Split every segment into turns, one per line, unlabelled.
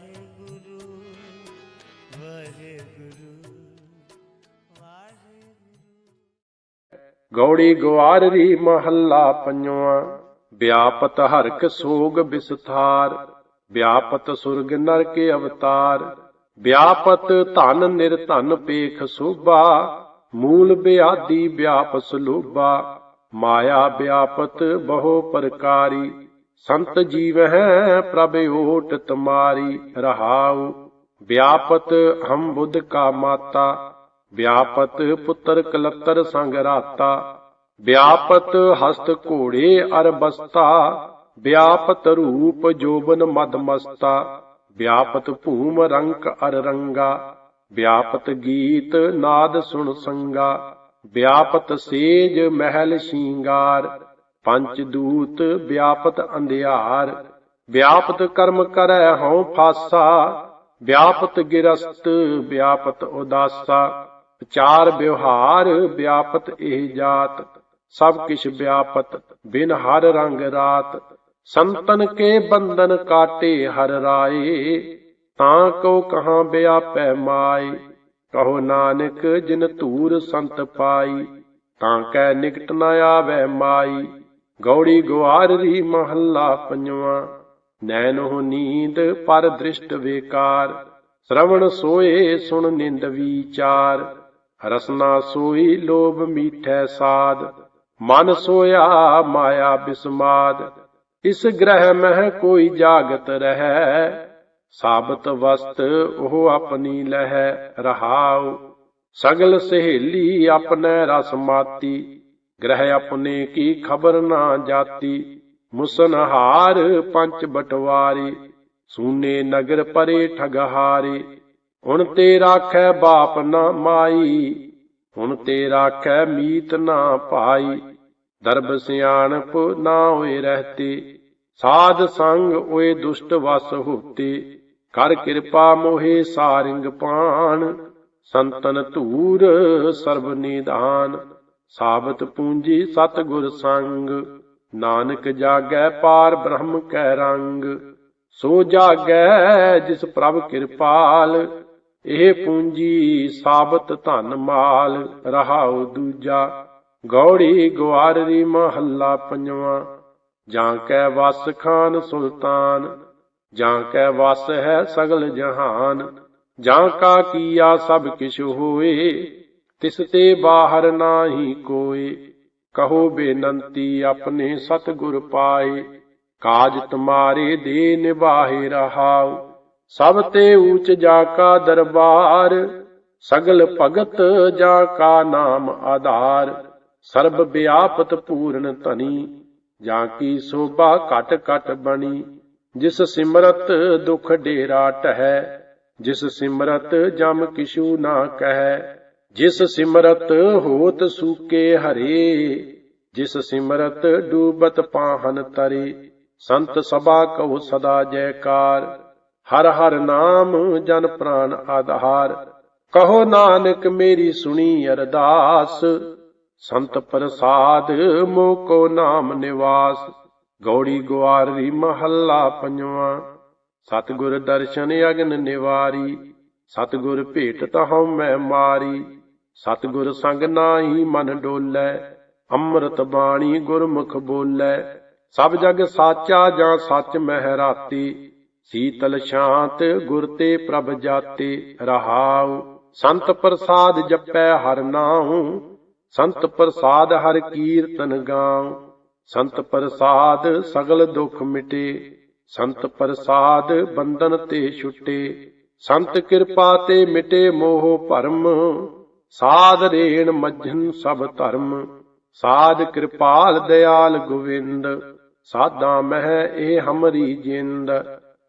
ਵਾਹਿਗੁਰੂ ਵਾਹਿਗੁਰੂ
ਗੌੜੀ ਗਵਾਰਰੀ ਮਹੱਲਾ ਪੰਜਵਾਂ, ਵਿਆਪਤ ਹਰਕ ਸੋਗ ਵਿਸਥਾਰ, ਵਿਆਪਤ ਸੁਰਗ ਨਰ ਕੇ ਅਵਤਾਰ, ਵਿਆਪਤ ਧਨ ਨਿਰਧਨ ਪੇਖ ਸੋਭਾ, ਮੂਲ ਬਿਆਦੀ ਵਿਆਪਸ ਲੋਭਾ, ਮਾਇਆ ਵਿਆਪਤ ਬਹੁ ਪ੍ਰਕਾਰੀ। ਸੰਤ ਜੀਵ ਹੈ ਪ੍ਰਭ ਓਟ ਤੁਮਾਰੀ ਰਹਾਉ, ਵਿਆਪਤ ਹਮ ਬੁੱਧ ਕਾ ਮਾਤਾ, ਵਿਆਪਤ ਪੁੱਤਰ ਕਲਤਰ ਸੰਗ ਰਾਤਾ, ਵਿਆਪਤ ਹਸਤ ਘੋੜੇ ਅਰ ਬਸਤਾ, ਵਿਆਪਤ ਰੂਪ ਜੋਬਨ ਮਦ ਮਸਤਾ, ਵਿਆਪਤ ਭੂਮ ਰੰਕ ਅਰ ਰੰਗਾ, ਵਿਆਪਤ ਗੀਤ ਨਾਦ ਸੁਣ ਸੰਗਾ, ਵਿਆਪਤ ਸੇਜ ਮਹਿਲ ਸ਼ਿੰਗਾਰ ਪੰਚ ਦੂਤ ਵਿਆਪਤ ਅੰਧਿਆਰ, ਵਿਆਪਤ ਕਰਮ ਕਰੈ ਹਉ ਫਾਸਾ, ਵਿਆਪਤ ਗਿਰਸਤ ਵਿਆਪਤ ਉਦਾਸਾ, ਵਿਚਾਰ ਵਿਵਹਾਰ ਵਿਆਪਤ ਇਹ ਜਾਤ, ਸਭ ਕਿਛ ਵਿਆਪਤ ਬਿਨ ਹਰ ਰੰਗ ਰਾਤ, ਸੰਤਨ ਕੇ ਬੰਧਨ ਕਾਟੇ ਹਰ ਰਾਏ, ਤਾਂ ਕੋ ਕਹਾਂ ਵਿਆਪੈ ਮਾਈ ਕਹੋ ਨਾਨਕ ਜਿਨ ਧੂਰ ਸੰਤ ਪਾਈ, ਤਾਂ ਕੈ ਨਿਕਟ ਨ ਆਵੈ ਮਾਈ। ਗੌੜੀ ਗਵਾਰਰੀ ਮਹੱਲਾ ਪੰਜਵਾਂ। ਨੈਨੋ ਨੀਂਦ ਪਰ ਦ੍ਰਿਸ਼ਟ ਵੇਕਾਰ ਸ਼ਰਵਣ ਸੋਏ, ਸੁਣ ਨਿੰਦ ਵਿਚਾਰ। ਰਸਨਾ ਸੋਈ, ਲੋਭ ਮੀਠੈ ਸਾਦ। ਮਨ ਸੋਇਆ, ਮਾਇਆ ਬਿਸਮਾਦ। ਇਸ ਗ੍ਰਹਿ ਮਹਿ ਕੋਈ ਜਾਗਤ ਰਹੈ। ਸਾਬਤ ਵਸਤ ਉਹ ਆਪਣੀ ਲਹਿ ਰਹਾਉ। ਸਗਲ ਸਹੇਲੀ, ਆਪਣੇ ਰਸ ਮਾਤੀ। ਗ੍ਰਹਿ ਆਪਣੇ ਕੀ ਖਬਰ ਨਾ ਜਾਤੀ, ਮੁਸਨਹਾਰ ਪੰਚ ਬਟਵਾਰੇ, ਸੂਨੇ ਨਗਰ ਪਰੇ ਠਗਹਾਰੇ, ਹੁਣ ਤੇ ਰਾਖੈ ਬਾਪ ਨਾ ਮਾਈ, ਹੁਣ ਤੇ ਰਾਖੈ ਮੀਤ ਨਾ ਭਾਈ, ਦਰਬ ਸਿਆਣਪ ਨਾ ਹੋਏ ਰਹਤੇ, ਸਾਧ ਸੰਗ ਓਏ ਦੁਸ਼ਟ ਵਸ ਹੋਤੇ, ਕਰ ਕਿਰਪਾ ਮੋਹੇ ਸਾਰਿੰਗ ਪਾਣ, ਸੰਤਨ ਧੂਰ ਸਰਬ ਨਿਧਾਨ। ਸਾਬਤ ਪੂੰਜੀ ਸਤਗੁਰ ਸੰਗ। ਨਾਨਕ ਜਾਗੈ ਪਾਰ ਬ੍ਰਹਮ ਕੈ ਰੰਗ। ਸੋ ਜਾਗੈ ਜਿਸ ਪ੍ਰਭ ਕਿਰਪਾਲ। ਇਹ ਪੂੰਜੀ ਸਾਬਤ ਧਨ ਮਾਲ। ਰਹਾਉ ਦੂਜਾ। ਗੌੜੀ ਗਵਾਰਰੀ ਮਹੱਲਾ ਪੰਜਵਾਂ। ਜਾਂ ਕੈ ਵਸ ਖਾਨ ਸੁਲਤਾਨ। ਜਾਂ ਕੈ ਵਸ ਹੈ ਸਗਲ ਜਹਾਨ। ਜਾਂ ਕਾ ਕੀਆ ਸਭ ਕਿਛ ਹੋਏ। ਤਿਸ ਤੇ ਬਾਹਰ ਨਾਹੀ ਕੋਏ ਕਹੋ ਬੇਨੰਤੀ ਆਪਣੇ ਸਤਿਗੁਰ ਪਾਏ। ਕਾਜ ਤੁਮਾਰੇ ਦੇ ਨਿਭਾਹੇ ਰਹਾਉ, ਸਭ ਤੇ ਊਚ ਜਾ ਕਾ ਦਰਬਾਰ। ਸਗਲ ਭਗਤ ਜਾ ਕਾ ਨਾਮ ਆਧਾਰ, ਸਰਬ ਵਿਆਪਤ ਪੂਰਨ ਧਨੀ। ਜਾਂ ਕੀ ਸੋਭਾ ਘਟ ਘਟ ਬਣੀ, ਜਿਸ ਸਿਮਰਤ ਦੁਖ ਡੇਰਾ ਟਹੈ। ਜਿਸ ਸਿਮਰਤ ਜਮ ਕਿਛੂ ਨਾ ਕਹਿ ਜਿਸ ਸਿਮਰਤ ਹੋਤ ਸੂਕੇ ਹਰੇ, ਜਿਸ ਸਿਮਰਤ ਡੂਬਤ ਪਾਹਨ ਤਰੇ, ਸੰਤ ਸਭਾ ਕਉ ਸਦਾ ਜੈਕਾਰ, ਹਰ ਹਰ ਨਾਮ ਜਨ ਪ੍ਰਾਨ ਆਧਾਰ। ਕਹੋ ਨਾਨਕ ਮੇਰੀ ਸੁਣੀ ਅਰਦਾਸ, ਸੰਤ ਪ੍ਰਸਾਦ ਮੋ ਕੋ ਨਾਮ ਨਿਵਾਸ, ਗੌੜੀ ਗਵਾਰੀ ਮਹੱਲਾ ਪੰਜਵਾਂ। ਸਤਿਗੁਰ ਦਰਸ਼ਨ ਅਗਨ ਨਿਵਾਰੀ, ਸਤਿਗੁਰ ਭੇਟ ਤਹਉ ਮੈਂ ਮਾਰੀ। ਸਤਿਗੁਰ ਸੰਗ ਨਾਹੀ ਮਨ ਡੋਲੈ, ਅੰਮ੍ਰਿਤ ਬਾਣੀ ਗੁਰਮੁਖ ਬੋਲੈ। ਸਭ ਜਗ ਸਾਚਾ ਜਾਂ ਸੱਚ ਮਹਿਰਾਤੀ, ਸੀਤਲ ਸ਼ਾਂਤ ਗੁਰ ਤੇ ਪ੍ਰਭ ਜਾਤੇ ਰਹਾਉ। ਸੰਤ ਪ੍ਰਸਾਦ ਜਪੈ ਹਰ ਨਾਉ, ਸੰਤ ਪ੍ਰਸਾਦ ਹਰ ਕੀਰਤਨ ਗਾਉ। ਸੰਤ ਪ੍ਰਸਾਦ ਸਗਲ ਦੁਖ ਮਿਟੇ, ਸੰਤ ਪ੍ਰਸਾਦ ਬੰਧਨ ਤੇ ਛੁਟੇ। ਸੰਤ ਕਿਰਪਾ ਤੇ ਮਿਟੇ ਮੋਹ ਭਰਮ ਸਾਧ ਰੇਣ ਮੱਝਨ ਸਭ ਧਰਮ, ਸਾਧ ਕਿਰਪਾਲ ਦਿਆਲ ਗੋਵਿੰਦ ਸਾਦਾ ਮਹਿ ਇਹ ਹਮਰੀ ਜਿੰਦ,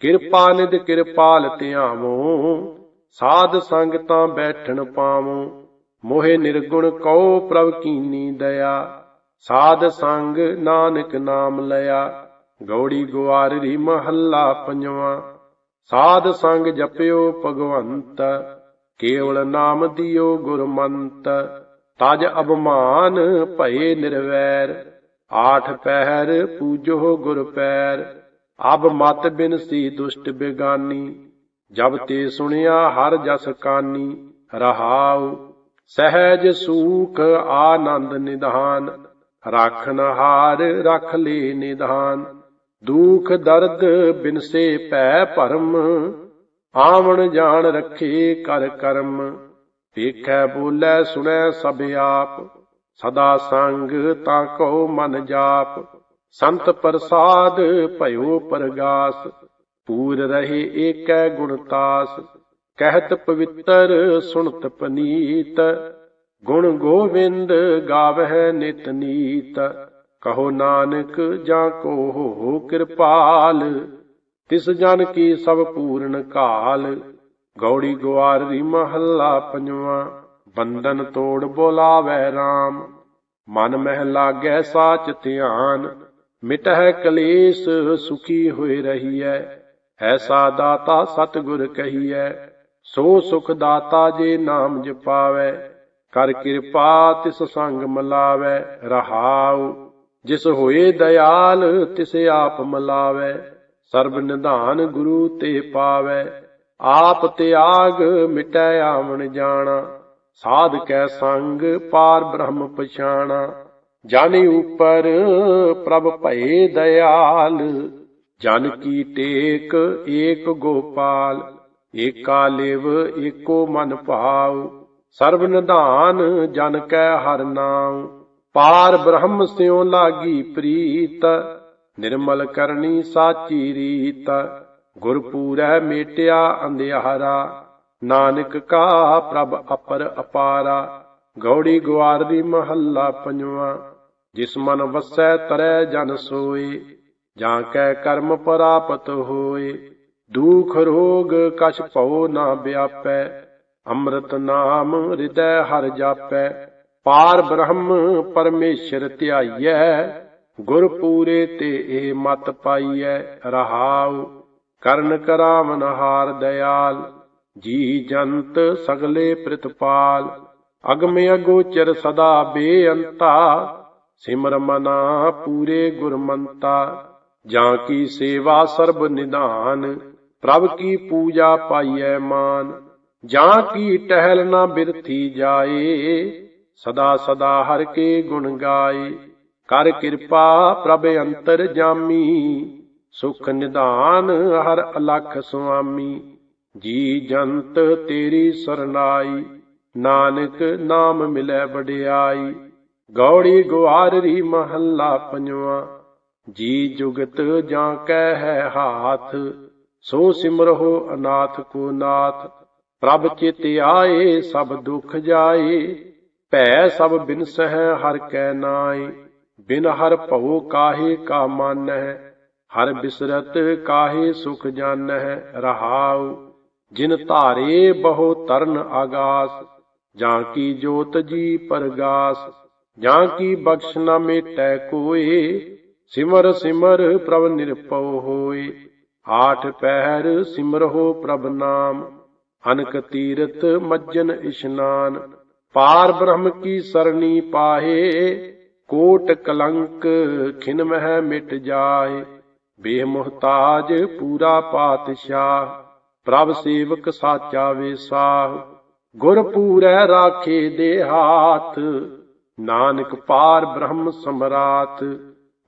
ਕਿਰਪਾ ਨਿਧ ਕਿਰਪਾਲ ਧਿਆਵੋ, ਸਾਧ ਸੰਗ ਤਾਂ ਬੈਠਣ ਪਾਵੋ, ਮੋਹਿ ਨਿਰਗੁਣ ਕਉ ਪ੍ਰਭ ਕੀਨੀ ਦਇਆ, ਸਾਧ ਸੰਗ ਨਾਨਕ ਨਾਮ ਲਿਆ, ਗੌੜੀ ਗੁਆਰੀ ਮਹੱਲਾ ਪੰਜਵਾਂ, ਸਾਧ ਸੰਗ ਜਪਿਓ ਭਗਵੰਤ ਕੇਵਲ ਨਾਮ ਦਿਓ ਗੁਰਮੰਤ, ਤਜ ਅਬਮਾਨ ਭਏ ਨਿਰਵੈਰ। ਆਠ ਪਹਿਰ ਪੂਜੋ ਗੁਰ ਪੈਰ, ਅਬ ਮਤ ਬਿਨਸੀ ਦੁਸ਼ਟ ਬੇਗਾਨੀ। ਜਬ ਤੇ ਸੁਣਿਆ ਹਰ ਜਸ ਕਾਨੀ, ਰਹਾਉ, ਸਹਿਜ ਸੂਖ ਆਨੰਦ ਨਿਧਾਨ। ਰਾਖਨ ਹਾਰ ਰਖ ਲੇ ਨਿਧਾਨ, ਦੁਖ ਦਰਦ ਬਿਨਸੇ ਭੈ ਭਰਮ। ਆਵਣ ਜਾਣ ਰੱਖੇ ਕਰ ਕਰਮ ਵੇਖੈ ਬੋਲੇ ਸੁਣੈ ਸਭ ਆਪ, ਸਦਾ ਸੰਗ ਤਾਂ ਕੋ ਮਨ ਜਾਪ। ਸੰਤ ਪ੍ਰਸਾਦ ਭਇਓ ਪਰਗਾਸ, ਪੂਰ ਰਹੇ ਏਕੈ ਗੁਣਤਾਸ ਕਹਿਤ ਪਵਿੱਤਰ, ਸੁਣਤ ਪਨੀਤ, ਗੁਣ ਗੋਵਿੰਦ ਗਾਵਹਿ ਨਿਤ ਨੀਤ। ਕਹੋ ਨਾਨਕ ਜਾਂ ਕੋ ਹੋ ਕਿਰਪਾਲ ਤਿਸ ਜਨ ਕੀ ਸਭ ਪੂਰਨ ਕਾਲ, ਗੌੜੀ ਗੁਆਰੀ ਮਹੱਲਾ ਪੰਜਵਾ, ਬੰਧਨ ਤੋੜ ਬੋਲਾਵੈ RAM ਮਨ ਮਹਿ ਲਾਗੈ ਸਾਚ ਧਿਆਨ, ਮਿਟਹਿ ਕਲੇਸ਼ ਸੁਖੀ ਹੋਏ ਰਹੀਐ। ਐਸਾ ਦਾਤਾ ਸਤਿਗੁਰ ਕਹੀਐ, ਸੋ ਸੁਖ ਦਾਤਾ ਜੇ ਨਾਮ ਜਪਾਵੈ। ਕਰ ਕਿਰਪਾ ਤਿਸ ਸੰਗ ਮਲਾਵੈ, ਰਹਾਉ। ਜਿਸ ਹੋਏ ਦਇਆਲ ਤਿਸ ਆਪ ਮਲਾਵੈ। ਸਰਬ ਨਿਧਾਨ ਗੁਰੂ ਤੇ ਪਾਵੈ। ਆਪ ਤਿਆਗ ਮਿਟੈ ਆਵਣ ਜਾਣਾ। ਸਾਧ ਕੈ ਸੰਗ ਪਾਰ ਬ੍ਰਹਮ ਪਛਾਣਾ। ਜਾਣੀ ਉਪਰ ਪ੍ਰਭ ਭਏ ਦਇਆਲ। ਜਨ ਕੀ ਟੇਕ ਏਕ ਗੋਪਾਲ। ਏਕਾ ਲਿਵ ਏਕੋ ਮਨ ਭਾਵ ਸਰਬ ਨਿਧਾਨ ਜਨ ਕੈ ਹਰ ਨਾਮ ਪਾਰ ਬ੍ਰਹਮ ਸਿਉ ਲਾਗੀ ਪ੍ਰੀਤ। ਨਿਰਮਲ ਕਰਨੀ ਸਾਚੀ ਰੀਤ। ਗੁਰਪੂਰੈ ਮੇਟਿਆ ਅੰਧਿਆਰਾ। ਨਾਨਕ ਕਾ ਪ੍ਰਭ ਅਪਰ ਅਪਾਰਾ। ਗੌੜੀ ਗਵਾਰਦੀ ਮਹੱਲਾ ਪੰਜਵਾ। ਜਿਸ ਮਨ ਵਸੈ ਤਰੈ ਜਨ ਸੋਏ। ਜਾਂ ਕੈ ਕਰਮ ਪ੍ਰਾਪਤ ਹੋਏ। ਦੁਖ ਰੋਗ ਕਛ ਭਉ ਨਾ ਵਿਆਪੈ। ਅੰਮ੍ਰਿਤ ਨਾਮ ਹਿਰਦੈ ਹਰ ਜਾਪੈ। ਪਾਰ ਬ੍ਰਹਮ ਪਰਮੇਸ਼ਰ ਧਿਆਈਐ। ਗੁਰ ਪੂਰੇ ਤੇ ਇਹ ਮਤ ਪਾਈਐ ਰਹਾਉ, ਕਰਨ ਕਰਾਵਨ ਹਾਰ ਦਇਆਲ ਜੀ ਜੰਤ ਸਗਲੇ ਪ੍ਰਿਤਪਾਲ, ਅਗਮ ਅਗੋਚਰ ਸਦਾ ਬੇਅੰਤਾ, ਸਿਮਰ ਮਨਾ ਪੂਰੇ ਗੁਰਮੰਤਾ, ਜਾਂ ਕੀ ਸੇਵਾ ਸਰਬ ਨਿਧਾਨ, ਪ੍ਰਭ ਕੀ ਪੂਜਾ ਪਾਈਐ ਮਾਨ, ਜਾਂ ਕੀ ਟਹਿਲ ਨਾ ਬਿਰਥੀ ਜਾਏ, ਸਦਾ ਸਦਾ ਹਰ ਕੇ ਗੁਣ ਗਾਏ। ਕਰ ਕਿਰਪਾ ਪ੍ਰਭ ਅੰਤਰ ਜਾਮੀ, ਸੁਖ ਨਿਧਾਨ ਹਰ ਅਲਖ ਸੁਆਮੀ। ਜੀ ਜੰਤ ਤੇਰੀ ਸਰਨਾਈ, ਨਾਨਕ ਨਾਮ ਮਿਲੈ ਵਡਿਆਈ। ਗੌੜੀ ਗੁਆਰਰੀ ਮਹੱਲਾ ਪੰਜਵਾ, ਜੀ ਜੁਗਤ ਜਾਂ ਕਹਿ ਹੈ ਹਾਥ, ਸੋ ਸਿਮਰਹੁ ਅਨਾਥ ਕੋ ਨਾਥ। ਪ੍ਰਭ ਚਿਤ ਆਏ, ਸਭ ਦੁਖ ਜਾਏ, ਭੈ ਸਭ ਬਿਨਸਹਿ ਹਰ ਕੈ ਨਾਈ ਬਿਨ ਹਰ ਭਉ ਕਾਹੇ ਕਾ ਮਾਨਹਿ, ਹਰ ਬਿਸਰਤ ਕਾਹੇ ਸੁਖ ਜਾਣਹਿ ਰਹਾਉ। ਜਿਨ ਧਾਰੇ ਬਹੁ ਤਰਨ ਆਗਾਸ ਜਾਂ ਕੀ ਜੋਤ ਜੀ ਪਰਗਾਸ। ਜਾਂ ਕੀ ਬਖਸ਼ ਨਾ ਮੇਟੈ ਕੋਏ, ਸਿਮਰ ਸਿਮਰ ਪ੍ਰਭ ਨਿਰਪਉ ਹੋਏ। ਆਠ ਪਹਿਰ ਸਿਮਰਹੁ ਪ੍ਰਭ ਨਾਮ, ਅਨਕ ਤੀਰਤ ਮੱਜਨ ਇਸ਼ਨਾਨ। ਪਾਰ ਬ੍ਰਹਮ ਕੀ ਸਰਣੀ ਪਾਹੇ ਕੋਟ ਕਲੰਕ ਖਿਨ ਮਹਿ ਮਿਟ ਜਾਏ। ਬੇਮੁਹਤਾਜ ਪੂਰਾ ਪਾਤਸ਼ਾਹ, ਪ੍ਰਭ ਸੇਵਕ ਸਾਚਾ ਵੇਸਾਹ ਗੁਰ ਪੂਰੈ ਰਾਖੇ ਦੇ ਹਾਥ, ਨਾਨਕ ਪਾਰ ਬ੍ਰਹਮ ਸਮਰਾਤ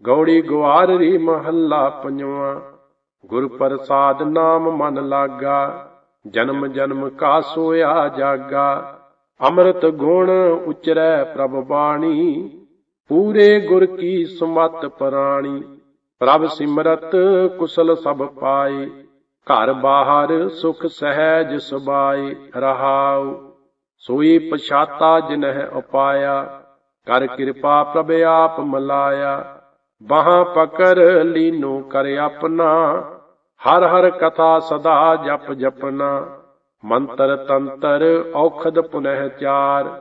ਗੌੜੀ ਗਵਾਰਰੀ ਮਹੱਲਾ ਪੰਜਵਾ, ਗੁਰ ਪ੍ਰਸਾਦ ਨਾਮ ਮਨ ਲਾਗਾ। ਜਨਮ ਜਨਮ ਕਾ ਸੋਇਆ ਜਾਗਾ। ਅੰਮ੍ਰਿਤ ਗੁਣ ਉਚਰੈ ਪ੍ਰਭ ਬਾਣੀ। ਪੂਰੇ ਗੁਰ ਕੀ ਸੁਮਤ ਪ੍ਰਾਣੀ, ਪ੍ਰਭ ਸਿਮਰਤ ਕੁਸਲ ਸਭ ਪਾਏ, ਘਰ ਬਾਹਰ ਸੁਖ ਸਹਿਜ ਸੁਬਾਏ ਰਹਾਉ। ਸੋਈ ਪਛਾਤਾ ਜਿਨਹਿ ਉਪਾਇਆ, ਕਰ ਕਿਰਪਾ ਪ੍ਰਭ ਆਪ ਮਲਾਇਆ। ਬਾਹਾਂ ਪਕਰ ਲੀਨੋ ਕਰ ਆਪਣਾ, ਹਰ ਹਰ ਕਥਾ ਸਦਾ ਜਪ ਜਪਨਾ ਮੰਤਰ ਤੰਤਰ ਔਖਦ ਪੁਨਹਿ ਚਾਰ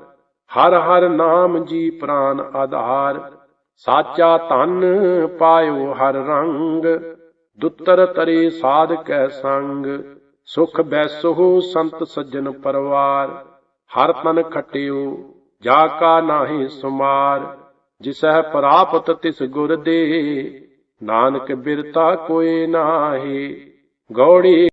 ਹਰ ਹਰ ਨਾਮ ਜੀ ਪ੍ਰਾਨ ਆਧਾਰ, ਸਾਚਾ ਧਨ ਪਾਇਓ ਹਰ ਰੰਗ, ਦੁੱਤਰ ਤਰੇ ਸਾਧ ਸੰਗ, ਸੁਖ ਬੈਸੋ ਸੰਤ ਸੱਜਣ ਪਰਵਾਰ, ਹਰ ਤਨ ਖਟਿਓ, ਜਾ ਕਾ ਨਾਹੀ ਸੁਮਾਰ, ਜਿਸਹਿ ਪ੍ਰਾਪਤ ਤਿਸ ਗੁਰ ਦੇ, ਨਾਨਕ ਬਿਰਤਾ ਕੋਏ ਨਾਹੀ, ਗੌੜੀ